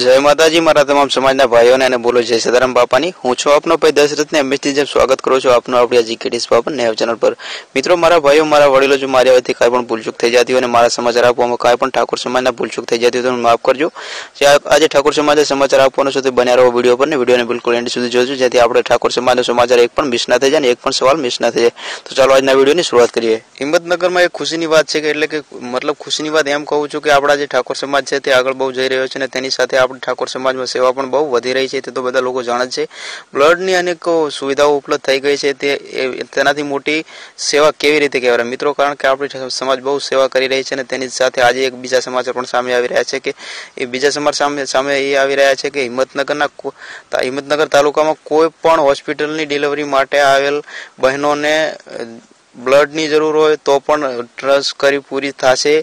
જય માતાજી મારા તમામ સમાજના ભાઈઓને અને બોલો જય સદારામ બાપાની. હું છું આપનો ભાઈ દશરથને. હંમેશની જેમ સ્વાગત કરું છું આપનો આપણી જી કેડીસ બાપા નેવ ચેનલ પર. મિત્રો, મારા ભાઈઓ, મારા વડીલો, જો મારી હવેથી કાંઈ પણ ભૂલચૂક થઈ જતી હોય અને મારા સમાચાર આપવામાં કાંઈ પણ ઠાકોર સમાજના ભૂલચૂક થઈ જતી હોય તો મને માફ કરજો. જે આ- આજે ઠાકોર સમાજે સમાચાર આપવાનો છે તે બન્યા રહો વીડિયો પર ને વિડીયોને બિલકુલ એન્ડ સુધી જોજો, જેથી આપણે ઠાકોર સમાજના સમાચાર એક પણ મિસ ના થઈ જાય ને એક પણ સવાલ મિસ ના થઈ જાય. તો ચાલો આજના વિડીયોની શરૂઆત કરીએ. હિંમતનગરમાં એક ખુશીની વાત છે કે એટલે કે મતલબ ખુશીની વાત એમ કહું છું કે આપણા જે ઠાકોર સમાજ છે તે આગળ બહુ જઈ રહ્યો છે અને તેની સાથે આપણે ઠાકોર સમાજમાં સેવા પણ બહુ વધી રહી છે, તે તો બધા લોકો જાણે છે. બ્લડની અનેક સુવિધાઓ ઉપલબ્ધ થઈ ગઈ છે, તે તેનાથી મોટી સેવા કેવી રીતે કહેવાય? મિત્રો, કારણ કે આપણી સમાજ બહુ સેવા કરી રહી છે અને તેની સાથે આજે એક બીજા સમાચાર પણ સામે આવી રહ્યા છે કે, એ બીજા સમાચાર સામે સામે એ આવી રહ્યા છે કે હિંમતનગરના હિંમતનગર તાલુકામાં કોઈ પણ હોસ્પિટલની ડિલિવરી માટે આવેલ બહેનોને બ્લડની જરૂર હોય તો પણ ટ્રસ્ટ કરી પૂરી થશે.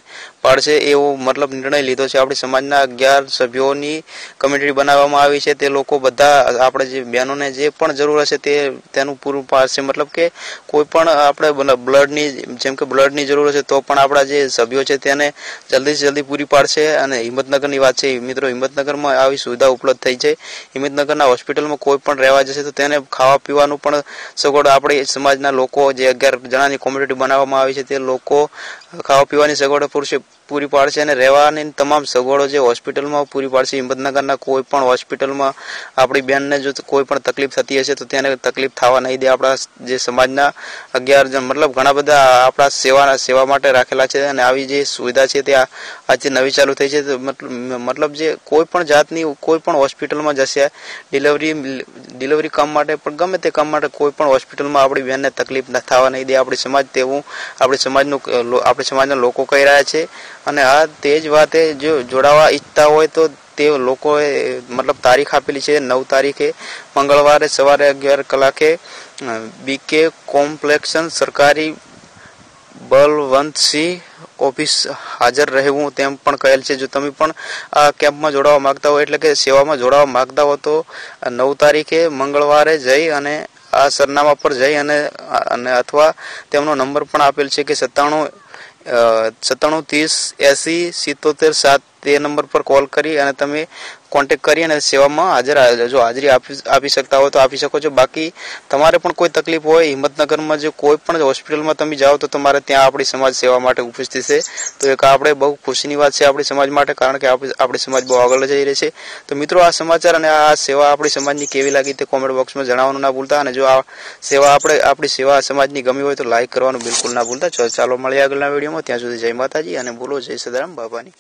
પાડશે એવો મતલબ નિર્ણય લીધો છે. આપણી સમાજના અગિયાર સભ્યોની કમિટી બનાવવામાં આવી છે. તે લોકો બધા આપણે જે બહેનોને જે પણ જરૂર હશે તે તેનું પૂરું પાડશે. મતલબ કે કોઈ પણ આપણે બલ- બ્લડની, જેમ કે બ્લડની જરૂર હશે તો પણ આપણા જે સભ્યો છે તેને જલ્દીથી જલ્દી પૂરી પાડશે. અને હિંમતનગરની વાત છે, મિત્રો, હિંમતનગરમાં આવી સુવિધા ઉપલબ્ધ થઈ છે. હિંમતનગરના હોસ્પિટલમાં કોઈ પણ રહેવા જશે તો તેને ખાવા પીવાનું પણ સગવડ આપણી સમાજના લોકો, જે અગિયાર જણાની કોમ્યુનિટી બનાવવામાં આવી છે તે લોકો ખાવા પીવાની સગવડો પૂરશે. પૂરી પાડશે અને રહેવાની તમામ સગવડો જે હોસ્પિટલમાં પૂરી પાડશે હિંમતનગરના કોઈ પણ હોસ્પિટલમાં આપણી બેનને જો કોઈ પણ તકલીફ થતી હશે તો તેને તકલીફ થવા નહીં દે. આપણા જે સમાજના અગિયાર જણ, મતલબ ઘણા બધા આપણા સેવા સેવા માટે રાખેલા છે અને આવી જે સુવિધા છે તે આજે નવી ચાલુ થઈ છે. મતલબ જે કોઈ પણ જાતની, કોઈ પણ હોસ્પિટલમાં જશે, ડિલિવરી ડિલિવરી કામ માટે, પણ ગમે તે કામ માટે કોઈ પણ હોસ્પિટલમાં આપણી બહેનને તકલીફ થવા નહીં દે. આપણી સમાજ તેવું, આપણી સમાજનું, આપણી સમાજના લોકો કહી રહ્યા છે. અને આ તે જ વાતે જો જોડાવા ઈચ્છતા હોય તો તે લોકોએ, મતલબ તારીખ આપેલી છે નવ તારીખે, મંગળવારે સવારે અગિયાર કલાકે બીકે કોમ્પ્લેક્સન સરકારી બલવંતસિંહ ઓફિસ હાજર રહેવું તેમ પણ કહેલ છે. જો તમે પણ આ કેમ્પમાં જોડાવા માંગતા હો, એટલે કે સેવામાં જોડાવા માંગતા હો, તો નવ તારીખે મંગળવારે જઈ અને આ સરનામા પર જઈ અને અને અથવા તેમનો નંબર પણ આપેલ છે કે સત્તાણું સત્તાણું ત્રીસ એસી સિત્તોતેર સાત તે નંબર પર કોલ કરી અને તમે કોન્ટેક કરી અને સેવામાં હાજર જો હાજરી આપી શકતા હો તો આપી શકો છો. બાકી તમારે પણ કોઈ તકલીફ હોય, હિંમતનગરમાં જે કોઈ પણ હોસ્પિટલમાં તમે જાઓ તો તમારે ત્યાં આપણી સમાજ સેવા માટે ઉપસ્થિત છે. તો એક આપણે બહુ ખુશીની વાત છે આપણી સમાજ માટે, કારણ કે આપણી સમાજ બહુ આગળ જઈ રહી છે. તો મિત્રો આ સમાચાર અને આ સેવા આપણી સમાજની કેવી લાગી તે કોમેન્ટ બોક્સમાં જણાવવાનું ના ભૂલતા. અને જો આ સેવા આપણે આપણી સેવા સમાજની ગમી હોય તો લાઇક કરવાનું બિલકુલ ના ભૂલતા. ચાલો મળીએ આગળના વિડીયોમાં. ત્યાં સુધી જય માતાજી અને બોલો જય સદારામ બાબાની.